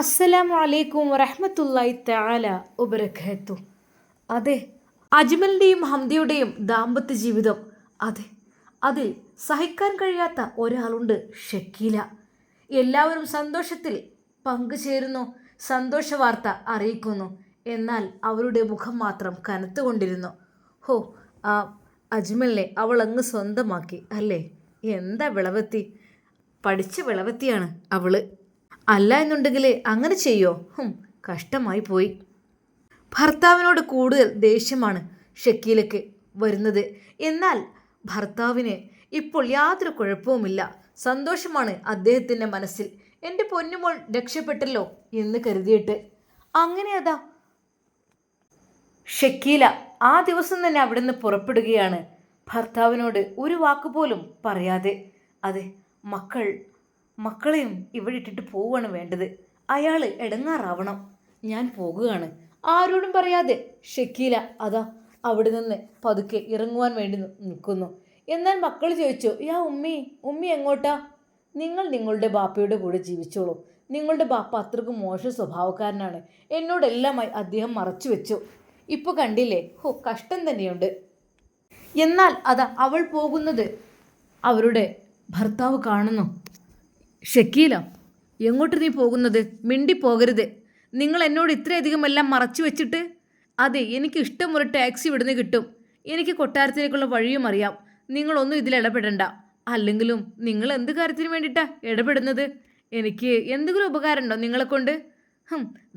അസ്സലാമു അലൈക്കും വറഹ്മത്തുള്ളാഹി തആല വബറകാത്തു. അതെ അജ്മലിന്റെയും ഹംദിയുടെയും ദാമ്പത്യ ജീവിതം. അതെ അതിൽ സഹിക്കാൻ കഴിയാത്ത ഒരാളുണ്ട് ഷക്കീല. എല്ലാവരും സന്തോഷത്തിൽ പങ്കുചേരുന്നു സന്തോഷ വാർത്ത അറിയിക്കുന്നു. എന്നാൽ അവരുടെ മുഖം മാത്രം കനത്തുകൊണ്ടിരുന്നു. ഹോ ആ അജ്മലിനെ അവൾ അങ്ങ് സ്വന്തമാക്കി അല്ലേ? എന്താ വിളവെത്തി? പഠിച്ച വിളവെത്തിയാണ് അവൾ. അല്ല എന്നുണ്ടെങ്കിൽ അങ്ങനെ ചെയ്യോ? കഷ്ടമായി പോയി. ഭർത്താവിനോട് കൂടുതൽ ദേഷ്യമാണ് ഷക്കീലയ്ക്ക് വരുന്നത്. എന്നാൽ ഭർത്താവിന് ഇപ്പോൾ യാതൊരു കുഴപ്പവുമില്ല. സന്തോഷമാണ് അദ്ദേഹത്തിന്റെ മനസ്സിൽ. എന്റെ പൊന്നുമോൾ രക്ഷപ്പെട്ടല്ലോ എന്ന് കരുതിയിട്ട്. അങ്ങനെ അതാ. ഷക്കീല ആ ദിവസം തന്നെ അവിടെ നിന്ന് പുറപ്പെടുകയാണ്. ഭർത്താവിനോട് ഒരു വാക്കുപോലും പറയാതെ. അതെ മക്കൾ മക്കളെയും ഇവിടെ ഇട്ടിട്ട് പോവുകയാണ് വേണ്ടത്. അയാൾ ഇടങ്ങാറാവണം. ഞാൻ പോകുകയാണ്. ആരോടും പറയാതെ. ഷക്കീല അതാ അവിടെ നിന്ന് പതുക്കെ ഇറങ്ങുവാൻ വേണ്ടി നിൽക്കുന്നു. എന്നാൽ മക്കൾ ചോദിച്ചു യാ ഉമ്മി ഉമ്മി എങ്ങോട്ടാ? നിങ്ങൾ നിങ്ങളുടെ ബാപ്പയുടെ കൂടെ ജീവിച്ചോളൂ. നിങ്ങളുടെ ബാപ്പ അത്രക്കും മോശ സ്വഭാവക്കാരനാണ്. എന്നോടെല്ലാമായി അദ്ദേഹം മറച്ചു വെച്ചു. ഇപ്പോൾ കണ്ടില്ലേ? ഹോ കഷ്ടം തന്നെയുണ്ട്. എന്നാൽ അതാ അവൾ പോകുന്നത്. അവരുടെ ഭർത്താവ് കാണുന്നു. ഷക്കീല എങ്ങോട്ട് നീ പോകുന്നത്? മിണ്ടി പോകരുത്. നിങ്ങൾ എന്നോട് ഇത്രയധികം എല്ലാം മറച്ചു വെച്ചിട്ട്? അതെ എനിക്ക് ഇഷ്ടമൊരു ടാക്സി ഇവിടുന്ന് കിട്ടും. എനിക്ക് കൊട്ടാരത്തിലേക്കുള്ള വഴിയും അറിയാം. നിങ്ങളൊന്നും ഇതിൽ ഇടപെടണ്ട. അല്ലെങ്കിലും നിങ്ങൾ എന്ത് കാര്യത്തിന് വേണ്ടിയിട്ടാണ് ഇടപെടുന്നത്? എനിക്ക് എന്തെങ്കിലും ഉപകാരമുണ്ടോ നിങ്ങളെ കൊണ്ട്?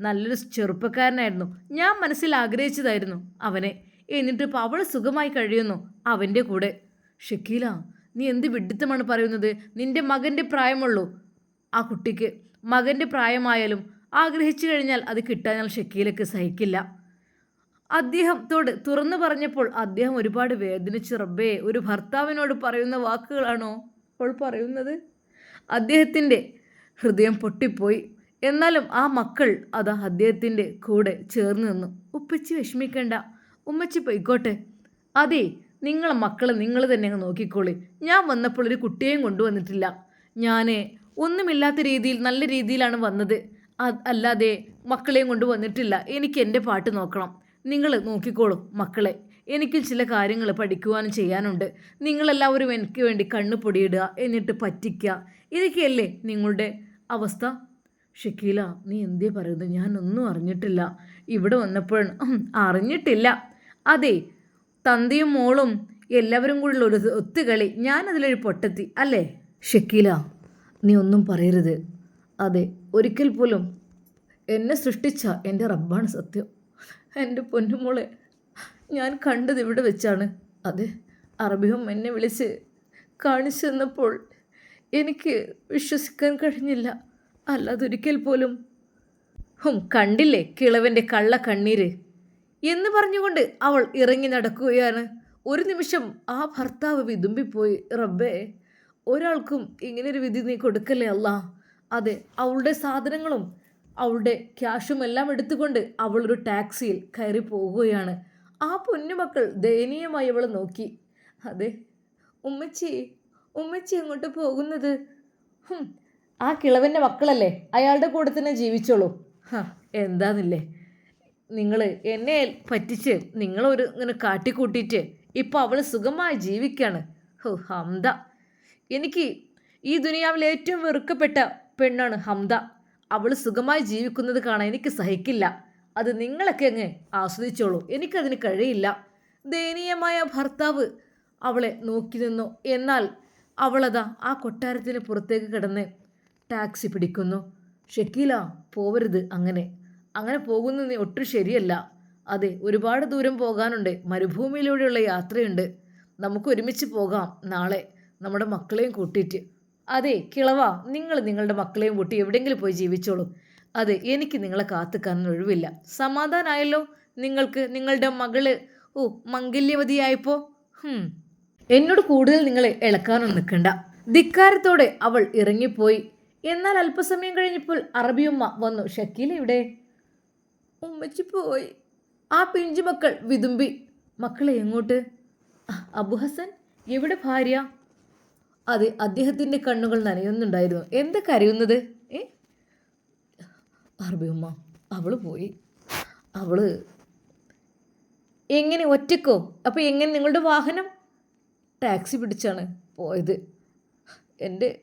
നല്ലൊരു ചെറുപ്പക്കാരനായിരുന്നു. ഞാൻ മനസ്സിൽ ആഗ്രഹിച്ചതായിരുന്നു അവനെ. എന്നിട്ട് ഇപ്പോൾ അവൾ സുഖമായി കഴിയുന്നു അവന്റെ കൂടെ. ഷക്കീല നീ എന്ത് വിഡിത്തമാണ് പറയുന്നത്? നിന്റെ മകന്റെ പ്രായമുള്ളൂ. ആ കുട്ടിക്ക് മകന്റെ പ്രായമായാലും ആഗ്രഹിച്ചു കഴിഞ്ഞാൽ അത് കിട്ടാൻ ഷക്കീലക്ക് സഹിക്കില്ല. അദ്ദേഹത്തോട് തുറന്നു പറഞ്ഞപ്പോൾ അദ്ദേഹം ഒരുപാട് വേദനിച്ച്. റബ്ബേ ഒരു ഭർത്താവിനോട് പറയുന്ന വാക്കുകളാണോ അവൾ പറയുന്നത്? അദ്ദേഹത്തിന്റെ ഹൃദയം പൊട്ടിപ്പോയി. എന്നാലും ആ മക്കൾ അതാ അദ്ദേഹത്തിന്റെ കൂടെ ചേർന്ന് നിന്നു. ഉപ്പച്ചി വിഷമിക്കണ്ട. ഉമ്മച്ചി പൊയ്ക്കോട്ടെ. അതെ നിങ്ങളെ മക്കളെ നിങ്ങൾ തന്നെ അങ്ങ് നോക്കിക്കോളി. ഞാൻ വന്നപ്പോൾ ഒരു കുട്ടിയെയും കൊണ്ടുവന്നിട്ടില്ല. ഞാൻ ഒന്നുമില്ലാത്ത രീതിയിൽ നല്ല രീതിയിലാണ് വന്നത്. അല്ലാതെ മക്കളെയും കൊണ്ട് വന്നിട്ടില്ല. എനിക്ക് എന്റെ പാട്ട് നോക്കണം. നിങ്ങൾ നോക്കിക്കോളൂ മക്കളെ. എനിക്കും ചില കാര്യങ്ങൾ പഠിക്കുവാനും ചെയ്യാനുണ്ട്. നിങ്ങളെല്ലാവരും എനിക്ക് വേണ്ടി കണ്ണു പൊടിയിടുക എന്നിട്ട് പറ്റിക്കുക. ഇതൊക്കെയല്ലേ നിങ്ങളുടെ അവസ്ഥ? ഷക്കീല നീ എന്തേ പറയുന്നത്? ഞാനൊന്നും അറിഞ്ഞിട്ടില്ല. ഇവിടെ വന്നപ്പോൾ അറിഞ്ഞിട്ടില്ല. അതെ തന്തയും മോളും എല്ലാവരും കൂടിയുള്ള ഒരു ഒത്തുകളി ഞാനതിലൊരു പൊട്ടത്തി. അല്ലേ? ഷക്കീല നീ ഒന്നും പറയരുത്. അതെ ഒരിക്കൽ പോലും എന്നെ സൃഷ്ടിച്ച എന്റെ റബ്ബാണ് സത്യം. എന്റെ പൊന്നുമോളെ ഞാൻ കണ്ടത് ഇവിടെ വെച്ചാണ്. അതെ അറബിയും എന്നെ വിളിച്ച് കാണിച്ചു തന്നപ്പോൾ എനിക്ക് വിശ്വസിക്കാൻ കഴിഞ്ഞില്ല. അല്ലാതൊരിക്കൽ പോലും. ഹും കണ്ടില്ലേ കിളവന്റെ കള്ള കണ്ണീര് എന്ന് പറഞ്ഞുകൊണ്ട് അവൾ ഇറങ്ങി നടക്കുകയാണ്. ഒരു നിമിഷം ആ ഭർത്താവ് വിതുമ്പിപ്പോയി. റബ്ബേ ഒരാൾക്കും ഇങ്ങനൊരു വിധി നീ കൊടുക്കല്ലേ അല്ല? അതെ അവളുടെ സാധനങ്ങളും അവളുടെ ക്യാഷും എല്ലാം എടുത്തുകൊണ്ട് അവൾ ഒരു ടാക്സിയിൽ കയറി പോവുകയാണ്. ആ പൊന്നുമക്കൾ ദയനീയമായി അവൾ നോക്കി. അതെ ഉമ്മച്ചി ഉമ്മച്ചി എങ്ങോട്ട് പോകുന്നത്? ആ കിളവന്റെ മക്കളല്ലേ അയാളുടെ കൂടെ തന്നെ ജീവിച്ചോളൂ. എന്താന്നില്ലേ നിങ്ങൾ എന്നെ പറ്റിച്ച് നിങ്ങളൊരു ഇങ്ങനെ കാട്ടിക്കൂട്ടിയിട്ട് ഇപ്പോൾ അവൾ സുഖമായി ജീവിക്കുകയാണ് ഹോ ഹംദ. എനിക്ക് ഈ ദുനിയാവിൽ ഏറ്റവും വെറുക്കപ്പെട്ട പെണ്ണാണ് ഹംദ. അവൾ സുഖമായി ജീവിക്കുന്നത് കാണാൻ എനിക്ക് സഹിക്കില്ല. അത് നിങ്ങളൊക്കെ അങ്ങ് ആസ്വദിച്ചോളൂ. എനിക്കതിന് കഴിയില്ല. ദയനീയമായ ഭർത്താവ് അവളെ നോക്കി നിന്നു. എന്നാൽ അവളതാ ആ കൊട്ടാരത്തിന് പുറത്തേക്ക് കിടന്ന് ടാക്സി പിടിക്കുന്നു. ഷക്കീല പോവരുത് അങ്ങനെ. അങ്ങനെ പോകുന്നത് ഒട്ടും ശരിയല്ല. അതെ ഒരുപാട് ദൂരം പോകാനുണ്ട്. മരുഭൂമിയിലൂടെയുള്ള യാത്രയുണ്ട്. നമുക്ക് ഒരുമിച്ച് പോകാം നാളെ. നമ്മുടെ മക്കളെയും കൂട്ടിയിട്ട്. അതെ കിളവ നിങ്ങൾ നിങ്ങളുടെ മക്കളെയും കൂട്ടി എവിടെയെങ്കിലും പോയി ജീവിച്ചോളൂ. അതെ എനിക്ക് നിങ്ങളെ കാത്തുക്കാൻ ഒഴിവില്ല. സമാധാനമായല്ലോ നിങ്ങൾക്ക് നിങ്ങളുടെ മകൾ ഓ മംഗല്യവതിയായപ്പോൾ എന്നോട് കൂടുതൽ നിങ്ങളെ ഇളക്കാനൊന്നും നിൽക്കണ്ട. ധിക്കാരത്തോടെ അവൾ ഇറങ്ങിപ്പോയി. എന്നാൽ അല്പസമയം കഴിഞ്ഞപ്പോൾ അറബിയുമ്മ വന്നു. ഷക്കീൽ ഇവിടെ? ഉമ്മച്ചി പോയി ആ പിഞ്ചു മക്കൾ വിതുമ്പി. മക്കളെ എങ്ങോട്ട്? "അ- അബു ഹസൻ എവിടെ ഭാര്യ? അതെ അദ്ദേഹത്തിന്റെ കണ്ണുകൾ നനയുന്നുണ്ടായിരുന്നു. എന്താ കരയുന്നത്? ഏ? അറബി ഉമ്മ അവൾ പോയി. അവൾ എങ്ങനെ ഒറ്റക്കോ? അപ്പോൾ എങ്ങനെ നിങ്ങളുടെ വാഹനം? ടാക്സി പിടിച്ചാണ് പോയത്. എന്റെ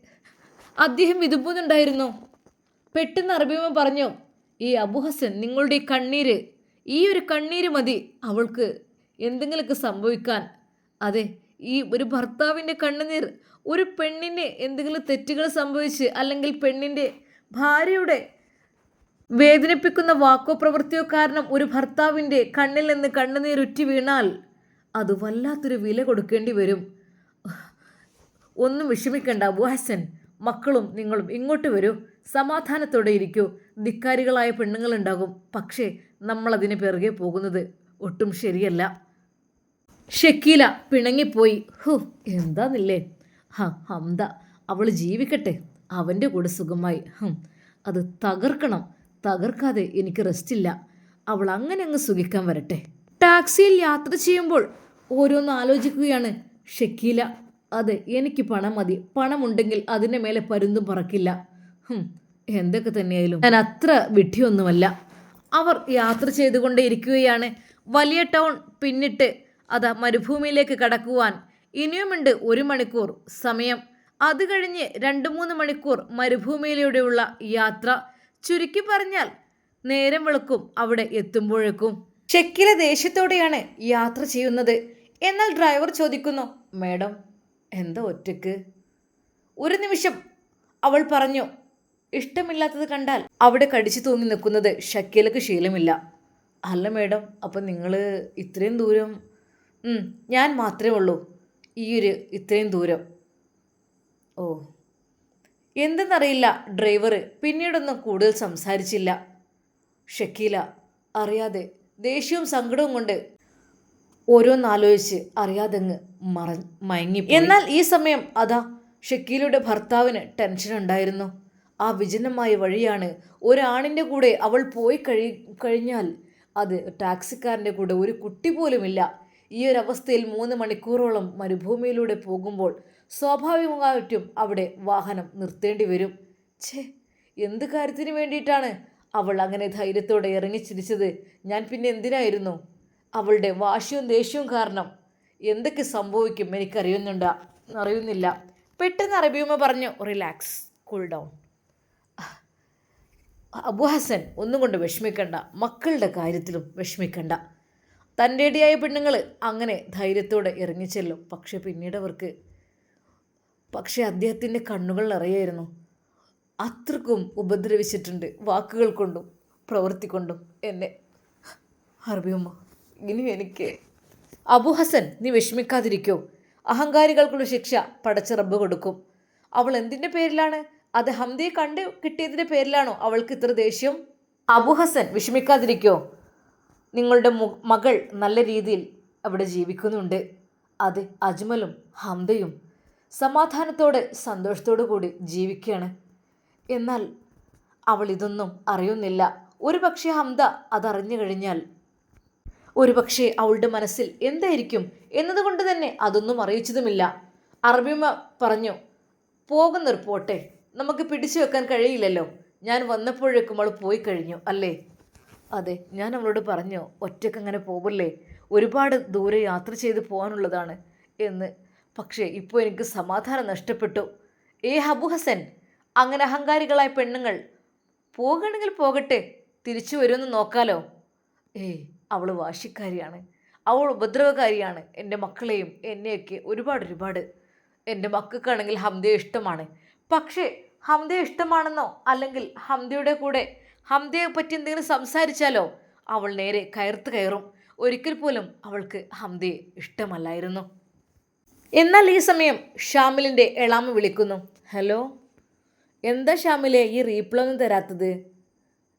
അദ്ദേഹം വിതുമ്പുന്നുണ്ടായിരുന്നു? പെട്ടെന്ന് അറബിയമ്മ പറഞ്ഞു ഈ അബുഹസൻ നിങ്ങളുടെ കണ്ണീര് ഈ ഒരു കണ്ണീര് മതി അവൾക്ക്. എന്തെങ്കിലുമൊക്കെ സംഭവിക്കാൻ. അതെ ഈ ഒരു ഭർത്താവിന്റെ കണ്ണുനീർ ഒരു പെണ്ണിന് എന്തെങ്കിലും തെറ്റുകൾ സംഭവിച്ച് അല്ലെങ്കിൽ പെണ്ണിന്റെ ഭാര്യയുടെ വേദനിപ്പിക്കുന്ന വാക്കോ പ്രവൃത്തിയോ കാരണം ഒരു ഭർത്താവിന്റെ കണ്ണിൽ നിന്ന് കണ്ണുനീരുറ്റി വീണാൽ അത് വല്ലാത്തൊരു വില കൊടുക്കേണ്ടി വരും. ഒന്നും വിഷമിക്കേണ്ട അബുഹസൻ മക്കളും നിങ്ങളും ഇങ്ങോട്ട് വരൂ. സമാധാനത്തോടെ ഇരിക്കൂ. ധിക്കാരികളായ പെണ്ണുങ്ങളുണ്ടാകും. പക്ഷേ നമ്മൾ അതിന് പിറകെ പോകുന്നത് ഒട്ടും ശരിയല്ല. ഷക്കീല പിണങ്ങിപ്പോയി. ഹു എന്താന്നില്ലേ? ഹ ഹംദ അവൾ ജീവിക്കട്ടെ. അവന്റെ കൂടെ സുഖമായി. ഹം അത് തകർക്കണം. തകർക്കാതെ എനിക്ക് റെസ്റ്റില്ല. അവൾ അങ്ങനെ അങ്ങ് സുഖിക്കാൻ വരട്ടെ. ടാക്സിയിൽ യാത്ര ചെയ്യുമ്പോൾ ഓരോന്ന് ആലോചിക്കുകയാണ്. ഷക്കീല അതെ എനിക്ക് പണം മതി. പണമുണ്ടെങ്കിൽ അതിന്റെ മേലെ പരുന്തും പറക്കില്ല. എന്തൊക്കെ തന്നെയായാലും. ഞാൻ അത്ര വിഡ്ഢിയൊന്നുമല്ല. അവർ യാത്ര ചെയ്തുകൊണ്ടേ ഇരിക്കുകയാണ് വലിയ ടൗൺ പിന്നിട്ട് അത് മരുഭൂമിയിലേക്ക് കടക്കുവാൻ. ഇനിയുമുണ്ട് ഒരു മണിക്കൂർ സമയം. അത് കഴിഞ്ഞ് രണ്ട് മൂന്ന് മണിക്കൂർ മരുഭൂമിയിലൂടെയുള്ള യാത്ര. ചുരുക്കി പറഞ്ഞാൽ നേരം വെളുക്കും അവിടെ എത്തുമ്പോഴേക്കും. ഷെക്കില ദേഷ്യത്തോടെയാണ് യാത്ര ചെയ്യുന്നത്. എന്നാൽ ഡ്രൈവർ ചോദിക്കുന്നു മേഡം എന്താ ഒറ്റയ്ക്ക്? ഒരു നിമിഷം അവൾ പറഞ്ഞു ഇഷ്ടമില്ലാത്തത് കണ്ടാൽ അവിടെ കടിച്ചു തൂങ്ങി നിൽക്കുന്നത് ഷക്കീലക്ക് ശീലമില്ല. അല്ല മേഡം അപ്പം നിങ്ങൾ ഇത്രയും ദൂരം ഞാൻ മാത്രമേ ഉള്ളൂ. ഈ ഒരു ഇത്രയും ദൂരം. ഓ. എന്തെന്നറിയില്ല ഡ്രൈവർ പിന്നീടൊന്നും കൂടുതൽ സംസാരിച്ചില്ല. ഷക്കീല അറിയാതെ ദേഷ്യവും സങ്കടവും കൊണ്ട് ഓരോന്നാലോചിച്ച് അറിയാതെങ്ങ് മറ മയങ്ങി എന്നാൽ ഈ സമയം അതാ ഷക്കീലയുടെ ഭർത്താവിന് ടെൻഷൻ ഉണ്ടായിരുന്നു ആ വിജനമായ വഴിയാണ്. ഒരാണിന്റെ കൂടെ അവൾ പോയി കഴി കഴിഞ്ഞാൽ അത് ടാക്സിക്കാരന്റെ കൂടെ ഒരു കുട്ടി പോലുമില്ല. ഈ ഒരു അവസ്ഥയിൽ മൂന്ന് മണിക്കൂറോളം മരുഭൂമിയിലൂടെ പോകുമ്പോൾ സ്വാഭാവികമായിട്ടും അവിടെ വാഹനം നിർത്തേണ്ടി വരും. ഛേ എന്ത് കാര്യത്തിന് വേണ്ടിയിട്ടാണ് അവൾ അങ്ങനെ ധൈര്യത്തോടെ ഇറങ്ങി ഇറങ്ങിച്ചിരിച്ചത് ഞാൻ പിന്നെ എന്തിനായിരുന്നു? അവളുടെ വാശിയും ദേഷ്യവും കാരണം എന്തൊക്കെ സംഭവിക്കും എനിക്കറിയുന്നുണ്ട് അറിയുന്നില്ല. പെട്ടെന്ന് അറബിയുമ്മ പറഞ്ഞു relax cool down Abu Hasan ഒന്നും കൊണ്ട് വിഷമിക്കണ്ട മക്കളുടെ കാര്യത്തിലും വിഷമിക്കണ്ട. തന്റെ ഇടയായ പെണ്ണുങ്ങൾ അങ്ങനെ ധൈര്യത്തോടെ ഇറങ്ങിച്ചെല്ലും. പക്ഷെ പിന്നീട് അവർക്ക് പക്ഷേ അദ്ദേഹത്തിന്റെ കണ്ണുകൾ നിറയായിരുന്നു. അത്രക്കും ഉപദ്രവിച്ചിട്ടുണ്ട് വാക്കുകൾ കൊണ്ടും പ്രവൃത്തി കൊണ്ടും എന്നെ. അറബിയമ്മ ഇനി എനിക്ക്. അബു ഹസൻ നീ വിഷമിക്കാതിരിക്കോ. അഹങ്കാരികൾക്കുള്ള ശിക്ഷ പടച്ചിറബ് കൊടുക്കും. അവൾ എന്തിന്റെ പേരിലാണ്? അത് ഹംദിയെ കണ്ട് കിട്ടിയതിന്റെ പേരിലാണോ അവൾക്ക് ഇത്ര ദേഷ്യം? അബു ഹസൻ വിഷമിക്കാതിരിക്കോ. നിങ്ങളുടെ മകൾ നല്ല രീതിയിൽ അവിടെ ജീവിക്കുന്നുണ്ട്. അത് അജ്മലും ഹംദയും സമാധാനത്തോടെ സന്തോഷത്തോടു കൂടി ജീവിക്കുകയാണ്. എന്നാൽ അവൾ ഇതൊന്നും അറിയുന്നില്ല. ഒരു പക്ഷേ ഹംദ അതറിഞ്ഞു കഴിഞ്ഞാൽ ഒരുപക്ഷെ അവളുടെ മനസ്സിൽ എന്തായിരിക്കും എന്നതുകൊണ്ട് തന്നെ അതൊന്നും അറിയിച്ചതുമില്ല. അറബിമ പറഞ്ഞു പോകുന്നൊരു പോട്ടെ. നമുക്ക് പിടിച്ചു വെക്കാൻ കഴിയില്ലല്ലോ. ഞാൻ വന്നപ്പോഴേക്കും അവൾ പോയി കഴിഞ്ഞു അല്ലേ? അതെ ഞാൻ അവളോട് പറഞ്ഞു ഒറ്റയ്ക്ക് അങ്ങനെ പോകല്ലേ ഒരുപാട് ദൂരെ യാത്ര ചെയ്ത് പോകാനുള്ളതാണ് എന്ന്. പക്ഷേ ഇപ്പോൾ എനിക്ക് സമാധാനം നഷ്ടപ്പെട്ടു. ഏ ഹബു ഹസൻ അങ്ങനെ അഹങ്കാരികളായ പെണ്ണുങ്ങൾ പോകണമെങ്കിൽ പോകട്ടെ തിരിച്ചു വരുമെന്ന് നോക്കാലോ? ഏയ് അവൾ വാശിക്കാരിയാണ്. അവൾ ഉപദ്രവകാരിയാണ്. എന്റെ മക്കളെയും എന്നെയൊക്കെ ഒരുപാട് ഒരുപാട്. എന്റെ മക്കൾക്കാണെങ്കിൽ ഹംദയെ ഇഷ്ടമാണ്. പക്ഷേ ഹംദയെ ഇഷ്ടമാണെന്നോ? അല്ലെങ്കിൽ ഹംദയുടെ കൂടെ ഹംദയെ പറ്റി എന്തെങ്കിലും സംസാരിച്ചാലോ? അവൾ നേരെ കയർത്ത് കയറും. ഒരിക്കൽ പോലും അവൾക്ക് ഹംദയെ ഇഷ്ടമല്ലായിരുന്നു. എന്നാൽ ഈ സമയം ഷാമിലിന്റെ എളാമ വിളിക്കുന്നു. ഹലോ? എന്താ ഷാമിലെ ഈ റീപ്ലോ ഒന്നും തരാത്തത്?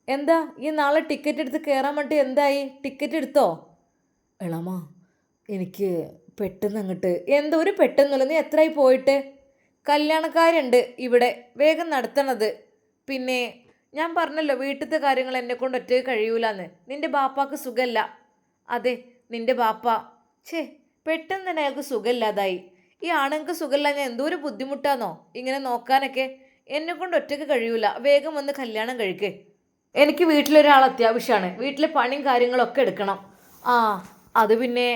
എന്താ ഈ നാളെ ടിക്കറ്റ് എടുത്ത് കയറാൻ വേണ്ടി എന്തായി? ടിക്കറ്റ് എടുത്തോ? എളാമ എനിക്ക് പെട്ടെന്ന് അങ്ങോട്ട് എന്തോ ഒരു പെട്ടെന്നല്ല നീ എത്രയായി പോയിട്ട്? കല്യാണക്കാരുണ്ട് ഇവിടെ. വേഗം നടത്തണത്. പിന്നെ ഞാൻ പറഞ്ഞല്ലോ വീട്ടിലത്തെ കാര്യങ്ങൾ എന്നെ കൊണ്ട് ഒറ്റയ്ക്ക് കഴിയൂലെന്ന്. നിന്റെ ബാപ്പാക്ക് സുഖമല്ല അതെ നിന്റെ ബാപ്പ. ഛേ പെട്ടെന്ന് തന്നെ അയാൾക്ക് സുഖമില്ലാതായി. ഈ ആണുങ്ങൾക്ക് സുഖമില്ല ഞാൻ എന്തോ ഒരു ബുദ്ധിമുട്ടാന്നോ? ഇങ്ങനെ നോക്കാനൊക്കെ എന്നെ കൊണ്ട് ഒറ്റയ്ക്ക് കഴിയൂല. വേഗം വന്ന് കല്യാണം കഴിക്കേ. എനിക്ക് വീട്ടിലൊരാൾ അത്യാവശ്യമാണ്. വീട്ടിലെ പണിയും കാര്യങ്ങളൊക്കെ എടുക്കണം. ആ അത് പിന്നെ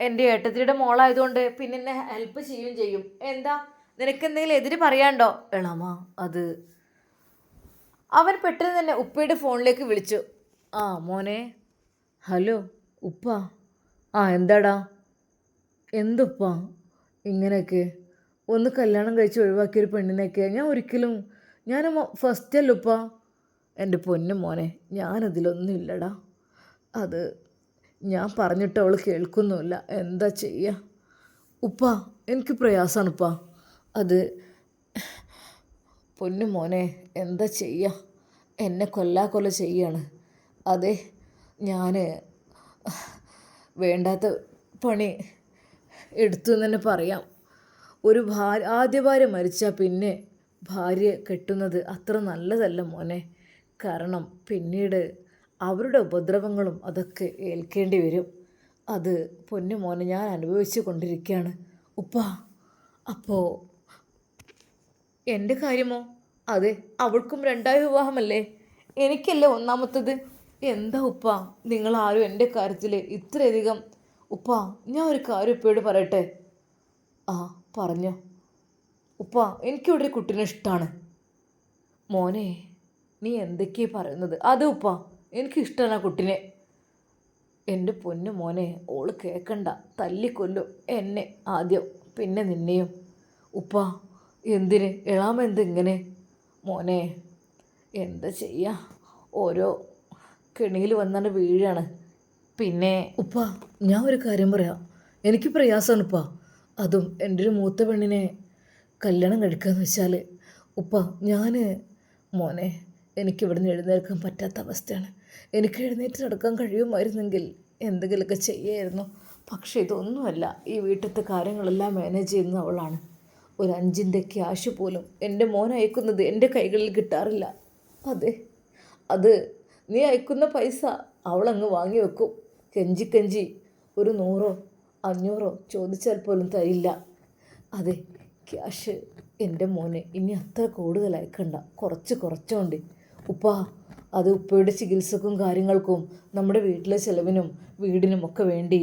എന്റെ ഏട്ടത്തിയുടെ മോളായതുകൊണ്ട് പിന്നെ എന്നെ ഹെൽപ്പ് ചെയ്യുകയും ചെയ്യും. എന്താ? നിനക്ക് എന്തെങ്കിലും എതിര് പറയാണ്ടോ എളാമ അത്. അവൻ പെട്ടെന്ന് തന്നെ ഉപ്പയുടെ ഫോണിലേക്ക് വിളിച്ചു. ആ മോനെ. ഹലോ ഉപ്പ. ആ എന്താടാ? എന്തുപ്പ? ഇങ്ങനെയൊക്കെ. ഒന്ന് കല്യാണം കഴിച്ച് ഒഴിവാക്കിയൊരു പെണ്ണിനെയൊക്കെ ഞാൻ ഒരിക്കലും ഞാൻ ഫസ്റ്റ് അല്ല ഉപ്പ എന്റെ പൊന്നു മോനെ ഞാനതിലൊന്നും ഇല്ലടാ അത് ഞാൻ പറഞ്ഞിട്ട് അവൾ കേൾക്കുന്നുമില്ല. എന്താ ചെയ്യുക ഉപ്പ എനിക്ക് പ്രയാസമാണ് ഉപ്പ. അത് പൊന്നു മോനെ എന്താ ചെയ്യുക എന്നെ കൊല്ലാ കൊല്ല ചെയ്യാണ്. അതെ ഞാൻ വേണ്ടാത്ത പണി എടുത്തു എന്ന് തന്നെ പറയാം. ഒരു ഭാര്യ ആദ്യ ഭാര്യ മരിച്ചാൽ പിന്നെ ഭാര്യ കെട്ടുന്നത് അത്ര നല്ലതല്ല മോനെ. കാരണം പിന്നീട് അവരുടെ ഉപദ്രവങ്ങളും അതൊക്കെ ഏൽക്കേണ്ടി വരും. അത് പൊന്നു മോനെ ഞാൻ അനുഭവിച്ചു കൊണ്ടിരിക്കുകയാണ്. ഉപ്പ അപ്പോൾ എന്റെ കാര്യമോ? അതെ അവൾക്കും രണ്ടായ വിവാഹമല്ലേ? എനിക്കല്ലേ ഒന്നാമത്തത്? എന്താ ഉപ്പ നിങ്ങളാരും എന്റെ കാര്യത്തിൽ ഇത്രയധികം ഉപ്പ ഞാൻ ഒരു കാര്യം ഉപ്പയോട് പറയട്ടെ? ആ പറഞ്ഞോ. ഉപ്പ എനിക്കിവിടെ ഒരു കുട്ടീനെ ഇഷ്ടമാണ് മോനെ നീ എന്തൊക്കെയാ പറയുന്നത്? അത് ഉപ്പ എനിക്കിഷ്ടമാണ് ആ കുട്ടീനെ. എന്റെ പൊന്നു മോനെ ഓൾ കേൾക്കണ്ട തല്ലിക്കൊല്ലും എന്നെ ആദ്യം പിന്നെ നിന്നെയും. ഉപ്പ എന്തിന്? എളാമെന്ത് എന്തിങ്ങനെ മോനെ എന്താ ചെയ്യുക ഓരോ കെണിയിൽ വന്നാണ് വീഴാണ്. പിന്നെ ഉപ്പ ഞാൻ ഒരു കാര്യം പറയാം. എനിക്ക് പ്രയാസമാണ് ഉപ്പ. അതും എന്റെ ഒരു മൂത്ത പെണ്ണിനെ കല്യാണം കഴിക്കാന്ന് വെച്ചാൽ ഉപ്പ ഞാൻ മോനെ എനിക്ക് ഇവിടുന്ന് എഴുന്നേൽക്കാൻ പറ്റാത്ത അവസ്ഥയാണ്. എനിക്ക് എഴുന്നേറ്റ് നടക്കാൻ കഴിയുമായിരുന്നെങ്കിൽ എന്തെങ്കിലുമൊക്കെ ചെയ്യായിരുന്നു. പക്ഷേ ഇതൊന്നുമല്ല. ഈ വീട്ടിലത്തെ കാര്യങ്ങളെല്ലാം മാനേജ് ചെയ്യുന്നത് അവളാണ്. ഒരു അഞ്ചിന്റെ ക്യാഷ് പോലും എന്റെ മോൻ അയക്കുന്നത് എന്റെ കൈകളിൽ കിട്ടാറില്ല. അതെ അത് നീ അയക്കുന്ന പൈസ അവളങ്ങ് വാങ്ങി വെക്കും. കെഞ്ചി കെഞ്ചി ഒരു നൂറോ അഞ്ഞൂറോ ചോദിച്ചാൽ പോലും തരില്ല. അതെ ക്യാഷ് എന്റെ മോനെ ഇനി അത്ര കൂടുതൽ അയക്കണ്ട കുറച്ച് കുറച്ചോണ്ട്. ഉപ്പ അത് ഉപ്പയുടെ ചികിത്സക്കും കാര്യങ്ങൾക്കും നമ്മുടെ വീട്ടിലെ ചിലവിനും വീടിനും ഒക്കെ വേണ്ടി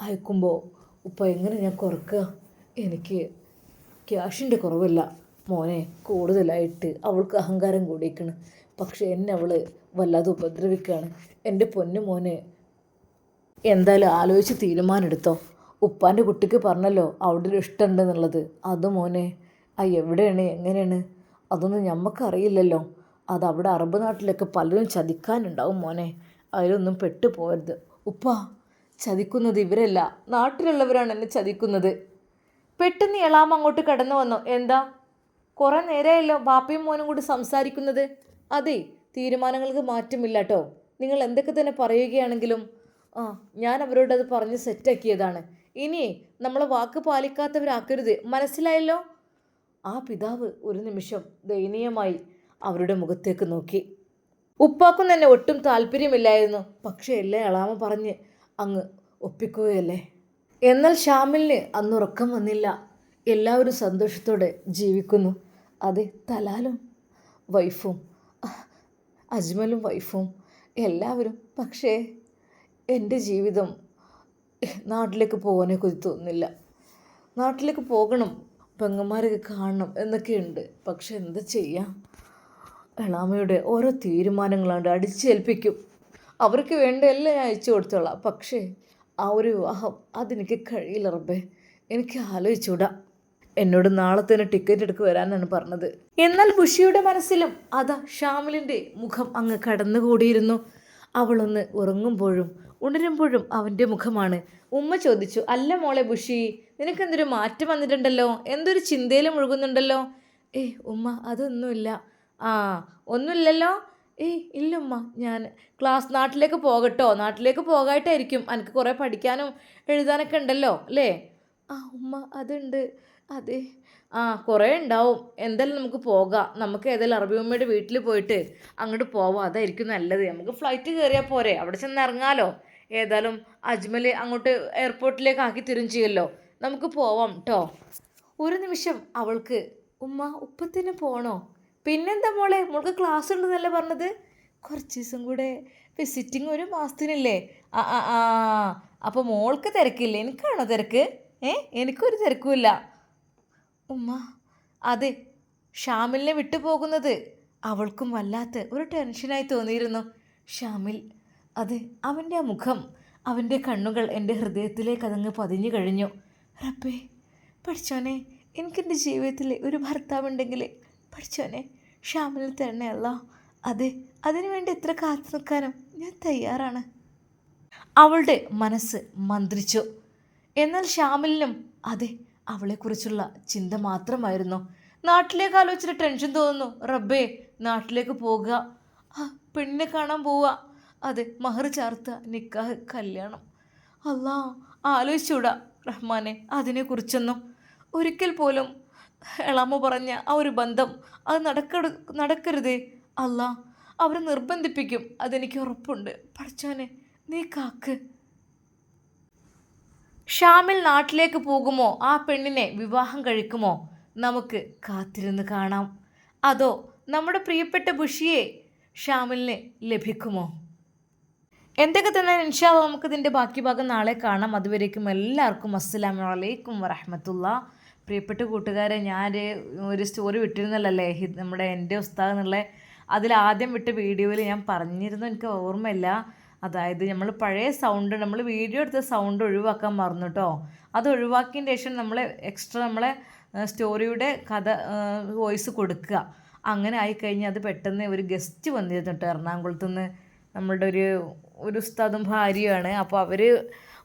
അയക്കുമ്പോൾ ഉപ്പ എങ്ങനെ ഞാൻ കുറക്കുക? എനിക്ക് ക്യാഷിന്റെ കുറവല്ല. മോനെ കൂടുതലായിട്ട് അവൾക്ക് അഹങ്കാരം കൂടിയിരിക്കണം പക്ഷേ എന്നെ അവൾ വല്ലാതെ ഉപദ്രവിക്കുകയാണ് എന്റെ പൊന്നു മോനെ എന്തായാലും ആലോചിച്ച് തീരുമാനമെടുത്തോ. ഉപ്പാന്റെ കുട്ടിക്ക് പറഞ്ഞല്ലോ അവിടെ ഒരു ഇഷ്ടമുണ്ടെന്നുള്ളത്. അത് മോനെ ആ എവിടെയാണ് എങ്ങനെയാണ്? അതൊന്നും ഞമ്മക്കറിയില്ലല്ലോ അത് അവിടെ അറബ് നാട്ടിലൊക്കെ പലരും ചതിക്കാനുണ്ടാവും മോനെ. അതിലൊന്നും പെട്ടു പോകരുത് ഉപ്പ ചതിക്കുന്നത് ഇവരല്ല. നാട്ടിലുള്ളവരാണ് എന്നെ ചതിക്കുന്നത്. പെട്ടെന്ന് എളാം അങ്ങോട്ട് കടന്നു വന്നു. എന്താ? കുറേ നേരമായല്ലോ ബാപ്പയും മോനും കൂടി സംസാരിക്കുന്നത്. അതെ തീരുമാനങ്ങൾക്ക് മാറ്റമില്ല കേട്ടോ നിങ്ങൾ എന്തൊക്കെ തന്നെ പറയുകയാണെങ്കിലും ആ ഞാൻ അവരോട് അത് പറഞ്ഞ് സെറ്റാക്കിയതാണ്. ഇനി നമ്മളെ വാക്ക് പാലിക്കാത്തവരാക്കരുത്. മനസ്സിലായല്ലോ? ആ പിതാവ് ഒരു നിമിഷം ദയനീയമായി അവരുടെ മുഖത്തേക്ക് നോക്കി. ഉപ്പാക്കും തന്നെ ഒട്ടും താല്പര്യമില്ലായിരുന്നു. പക്ഷേ എല്ലാം എളാമ പറഞ്ഞ് അങ്ങ് ഒപ്പിക്കുകയല്ലേ? എന്നാൽ ഷാമിലിന് അന്ന് ഉറക്കം വന്നില്ല. എല്ലാവരും സന്തോഷത്തോടെ ജീവിക്കുന്നു. അതെ തലാലും വൈഫും അജ്മലും വൈഫും എല്ലാവരും. പക്ഷേ എന്റെ ജീവിതം നാട്ടിലേക്ക് പോകാനെ കുറിച്ച് തോന്നുന്നില്ല. നാട്ടിലേക്ക് പോകണം പെങ്ങന്മാരൊക്കെ കാണണം എന്നൊക്കെയുണ്ട്. പക്ഷെ എന്താ ചെയ്യാം? എളാമയുടെ ഓരോ തീരുമാനങ്ങളാണ് അടിച്ചേൽപ്പിക്കും. അവർക്ക് വേണ്ട എല്ലാം ഞാൻ അയച്ചു കൊടുത്തോളാം. പക്ഷേ ആ ഒരു വിവാഹം അതെനിക്ക് കഴിയില്ല റബ്ബേ. എനിക്ക് ആലോചിച്ചൂടാ എന്നോട് നാളെ തന്നെ ടിക്കറ്റ് എടുക്ക് വരാനാണ് പറഞ്ഞത്. എന്നാൽ ബുഷിയുടെ മനസ്സിലും അതാ ഷാമിലിന്റെ മുഖം അങ്ങ് കടന്നുകൂടിയിരുന്നു. അവളൊന്ന് ഉറങ്ങുമ്പോഴും ഉണരുമ്പോഴും അവന്റെ മുഖമാണ്. ഉമ്മ ചോദിച്ചു അല്ല മോളെ ബുഷി നിനക്കെന്തൊരു മാറ്റം വന്നിട്ടുണ്ടല്ലോ? എന്തൊരു ചിന്തയിൽ മുഴുകുന്നുണ്ടല്ലോ? ഏ ഉമ്മ അതൊന്നുമില്ല. ആ ഒന്നുമില്ലല്ലോ? ഏയ് ഇല്ലമ്മ. ഞാൻ ക്ലാസ് നാട്ടിലേക്ക് പോകട്ടോ. നാട്ടിലേക്ക് പോകായിട്ടായിരിക്കും. എനിക്ക് കുറേ പഠിക്കാനും എഴുതാനൊക്കെ ഉണ്ടല്ലോ അല്ലേ? ആ ഉമ്മ അതുണ്ട്. അതെ. ആ കുറേ ഉണ്ടാവും. എന്തായാലും നമുക്ക് പോകാം. നമുക്ക് ഏതായാലും അറബി ഉമ്മയുടെ വീട്ടിൽ പോയിട്ട് അങ്ങോട്ട് പോവാം. അതായിരിക്കും നല്ലത്. നമുക്ക് ഫ്ലൈറ്റ് കയറിയാൽ പോരെ. അവിടെ ചെന്ന് ഇറങ്ങാലോ. ഏതായാലും അജ്മൽ അങ്ങോട്ട് എയർപോർട്ടിലേക്ക് ആക്കി തരും ചെയ്യല്ലോ നമുക്ക് പോവാം കേട്ടോ ഒരു നിമിഷം അവൾക്ക് ഉമ്മ ഉപ്പത്തിന് പോണോ? പിന്നെന്താ മോളെ? മോൾക്ക് ക്ലാസ് ഉണ്ടെന്നല്ലേ പറഞ്ഞത്? കുറച്ച് ദിവസം കൂടെ വിസിറ്റിംഗ് ഒരു മാസത്തിനല്ലേ? ആ ആ ആ. അപ്പോൾ മോൾക്ക് തിരക്കില്ലേ? എനിക്കാണോ തിരക്ക്? ഏ? എനിക്കൊരു തിരക്കുമില്ല. ഉമ്മ അതെ ഷാമിലിനെ വിട്ടു പോകുന്നത്. അവൾക്കും വല്ലാത്ത ഒരു ടെൻഷനായി തോന്നിയിരുന്നു. ഷാമിൽ അതെ അവന്റെ ആ മുഖം അവന്റെ കണ്ണുകൾ എന്റെ ഹൃദയത്തിലേക്ക് അതങ്ങ് പതിഞ്ഞു കഴിഞ്ഞു. റബ്ബേ പഠിച്ചോനെ എനിക്കെന്റെ ജീവിതത്തിൽ ഒരു ഭർത്താവുണ്ടെങ്കിൽ പഠിച്ചോനെ ഷാമിൽ തന്നെയല്ലോ അതെ അതെ അതിനുവേണ്ടി എത്ര കാത്തു നിൽക്കാനും ഞാൻ തയ്യാറാണ്. അവളുടെ മനസ്സ് മന്ത്രിച്ചു. എന്നാൽ ഷാമിലിനും അതെ അവളെക്കുറിച്ചുള്ള ചിന്ത മാത്രമായിരുന്നു. നാട്ടിലേക്ക് ആലോചിച്ചിട്ട് ടെൻഷൻ തോന്നുന്നു. റബ്ബേ നാട്ടിലേക്ക് പോകുക പെണ്ണിനെ കാണാൻ പോവുക. അതെ മഹർ ചാർത്ത നിക്കാഹ് കല്യാണം. അല്ലാ ആലോചിച്ചൂടാ റഹ്മാനെ അതിനെക്കുറിച്ചൊന്നും. ഒരിക്കൽ പോലും എളാമ പറഞ്ഞ ആ ഒരു ബന്ധം അത് നടക്ക നടക്കരുതേ. അല്ല അവരെ നിർബന്ധിപ്പിക്കും. അതെനിക്ക് ഉറപ്പുണ്ട്. പഠിച്ചോനെ നീ കാക്ക്. ഷാമിൽ നാട്ടിലേക്ക് പോകുമോ? ആ പെണ്ണിനെ വിവാഹം കഴിക്കുമോ? നമുക്ക് കാത്തിരുന്ന് കാണാം. അതോ നമ്മുടെ പ്രിയപ്പെട്ട ബുഷിയെ ഷാമിലിന് ലഭിക്കുമോ? എന്തൊക്കെ തന്നെ ഇൻഷാല്ല നമുക്കിതിന്റെ ബാക്കി ഭാഗം നാളെ കാണാം. അതുവരേക്കും എല്ലാവർക്കും അസ്സലാമു അലൈക്കും വറഹമത്തുള്ള പ്രിയപ്പെട്ട കൂട്ടുകാരെ ഞാൻ ഒരു സ്റ്റോറി വിട്ടിരുന്നല്ലേ നമ്മുടെ എന്റെ ഉസ്താദ് എന്നുള്ള അതിൽ ആദ്യം വിട്ട വീഡിയോയിൽ ഞാൻ പറഞ്ഞിരുന്നു. എനിക്ക് ഓർമ്മയില്ല. അതായത് നമ്മൾ പഴയ സൗണ്ട് നമ്മൾ വീഡിയോ എടുത്ത സൗണ്ട് ഒഴിവാക്കാൻ മറന്നു കേട്ടോ അത് ഒഴിവാക്കിയതിന് ശേഷം നമ്മൾ എക്സ്ട്രാ നമ്മളെ സ്റ്റോറിയുടെ കഥ വോയിസ് കൊടുക്കുക. അങ്ങനെ ആയിക്കഴിഞ്ഞാൽ അത് പെട്ടെന്ന് ഒരു ഗസ്റ്റ് വന്നിരുന്നു കേട്ടോ എറണാകുളത്ത് നിന്ന് നമ്മളുടെ ഒരു ഒരു ഉസ്താദും ഭാര്യയാണ് അപ്പോൾ അവർ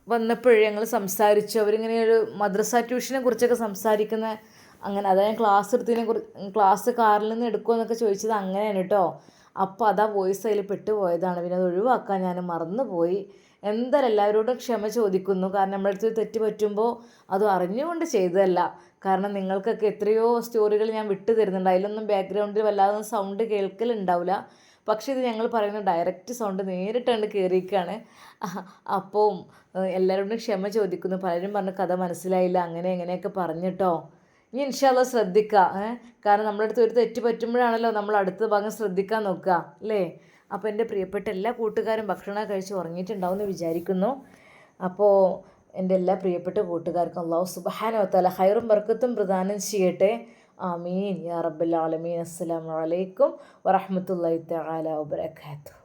വന്നപ്പോഴേ ഞങ്ങൾ സംസാരിച്ചു. അവരിങ്ങനെ ഒരു മദ്രസ ട്യൂഷനെ കുറിച്ചൊക്കെ സംസാരിക്കുന്ന അങ്ങനെ അതായത് ക്ലാസ് എടുത്തതിനെ കുറിച്ച് ക്ലാസ് കാറിൽ നിന്ന് എടുക്കുമോ എന്നൊക്കെ ചോദിച്ചത് അങ്ങനെയാണ് കേട്ടോ അപ്പോൾ അതാ വോയിസ് അതിൽ പെട്ടുപോയതാണ്. പിന്നെ അത് ഒഴിവാക്കാൻ ഞാൻ മറന്നുപോയി. എന്തായാലും എല്ലാവരോടും ക്ഷമ ചോദിക്കുന്നു. കാരണം നമ്മുടെ അടുത്ത് തെറ്റ് പറ്റുമ്പോൾ അത് അറിഞ്ഞുകൊണ്ട് ചെയ്തതല്ല. കാരണം നിങ്ങൾക്കൊക്കെ എത്രയോ സ്റ്റോറികൾ ഞാൻ വിട്ടു തരുന്നുണ്ട് അതിലൊന്നും ബാക്ക്ഗ്രൗണ്ടിൽ വല്ലാതെ സൗണ്ട് കേൾക്കലുണ്ടാവില്ല പക്ഷേ ഇത് ഞങ്ങൾ പറയുന്ന ഡയറക്റ്റ് സൗണ്ട് നേരിട്ടാണ് കയറിയിരിക്കുകയാണ് അപ്പോൾ എല്ലാവരോടും ക്ഷമ ചോദിക്കുന്നു. പലരും പറഞ്ഞ കഥ മനസ്സിലായില്ല. അങ്ങനെ എങ്ങനെയൊക്കെ പറഞ്ഞിട്ടോ? ഇനി ഇൻഷാല്ല ശ്രദ്ധിക്കുക കാരണം നമ്മുടെ അടുത്ത് ഒരു തെറ്റ് പറ്റുമ്പോഴാണല്ലോ നമ്മൾ അടുത്ത ഭാഗം ശ്രദ്ധിക്കാൻ നോക്കുക അല്ലേ? അപ്പോൾ എന്റെ പ്രിയപ്പെട്ട എല്ലാ കൂട്ടുകാരും ഭക്ഷണം കഴിച്ച് ഉറങ്ങിയിട്ടുണ്ടാവും എന്ന് വിചാരിക്കുന്നു. അപ്പോൾ എന്റെ എല്ലാ പ്രിയപ്പെട്ട കൂട്ടുകാർക്കും അള്ളാഹു സുബഹാനോത്തല തല ഹൈറും ബർക്കത്തും പ്രദാനം ചെയ്യട്ടെ. ആമീൻ യാ റബ്ബൽ ആലമീൻ അസ്സലാമു അലൈക്കും വറഹ്മത്തുള്ളാഹി തആല വബറകാതുഹു